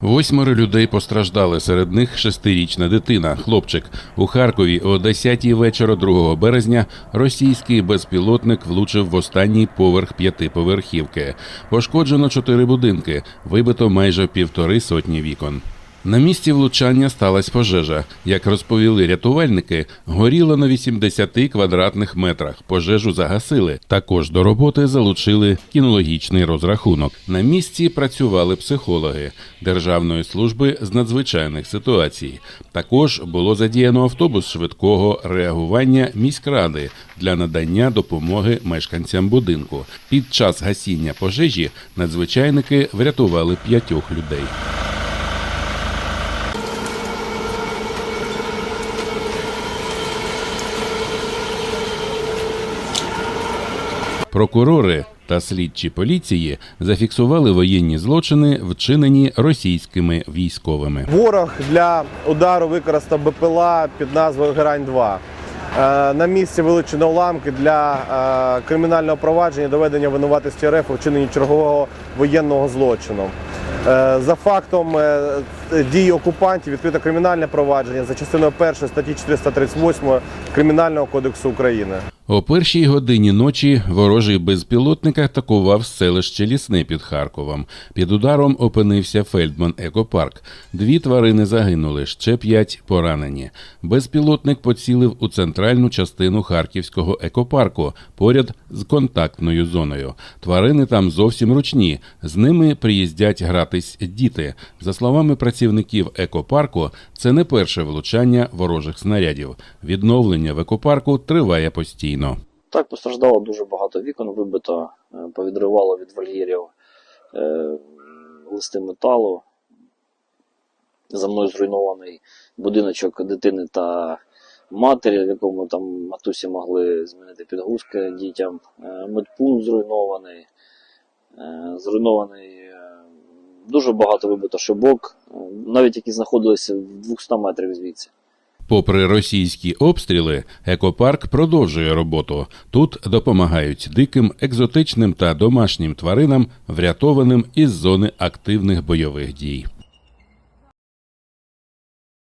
Восьмеро людей постраждали. Серед них шестирічна дитина, хлопчик. У Харкові о 10-й вечора 2 березня російський безпілотник влучив в останній поверх п'ятиповерхівки. Пошкоджено чотири будинки, вибито майже півтори сотні вікон. На місці влучання сталася пожежа. Як розповіли рятувальники, горіло на 80 квадратних метрах. Пожежу загасили. Також до роботи залучили кінологічний розрахунок. На місці працювали психологи Державної служби з надзвичайних ситуацій. Також було задіяно автобус швидкого реагування міськради для надання допомоги мешканцям будинку. Під час гасіння пожежі надзвичайники врятували п'ятьох людей. Прокурори та слідчі поліції зафіксували воєнні злочини, вчинені російськими військовими. Ворог для удару використав БПЛА під назвою Герань-2. Е, На місці вилучено уламки для е, кримінального провадження доведення винуватості РФ у вчиненні чергового воєнного злочину. Е, За фактом дії окупантів відкрито кримінальне провадження за частиною 1 статті 438 Кримінального кодексу України. О першій годині ночі ворожий безпілотник атакував селище Лісне під Харковом. Під ударом опинився Фельдман Екопарк. Дві тварини загинули, ще п'ять поранені. Безпілотник поцілив у центральну частину харківського екопарку поряд з контактною зоною. Тварини там зовсім ручні. З ними приїздять гратись діти. За словами працівників екопарку, це не перше влучання ворожих снарядів. Відновлення в екопарку триває постійно. Так, постраждало дуже багато вікон, вибито, е, повідривало від вольєрів е, листи металу. За мною зруйнований будиночок дитини та матері, в якому там матусі могли змінити підгузки дітям. Е, Медпункт зруйнований. Е, Зруйнований дуже багато вибито шибок, навіть які знаходилися в 200 метрах звідси. Попри російські обстріли, екопарк продовжує роботу. Тут допомагають диким, екзотичним та домашнім тваринам, врятованим із зони активних бойових дій.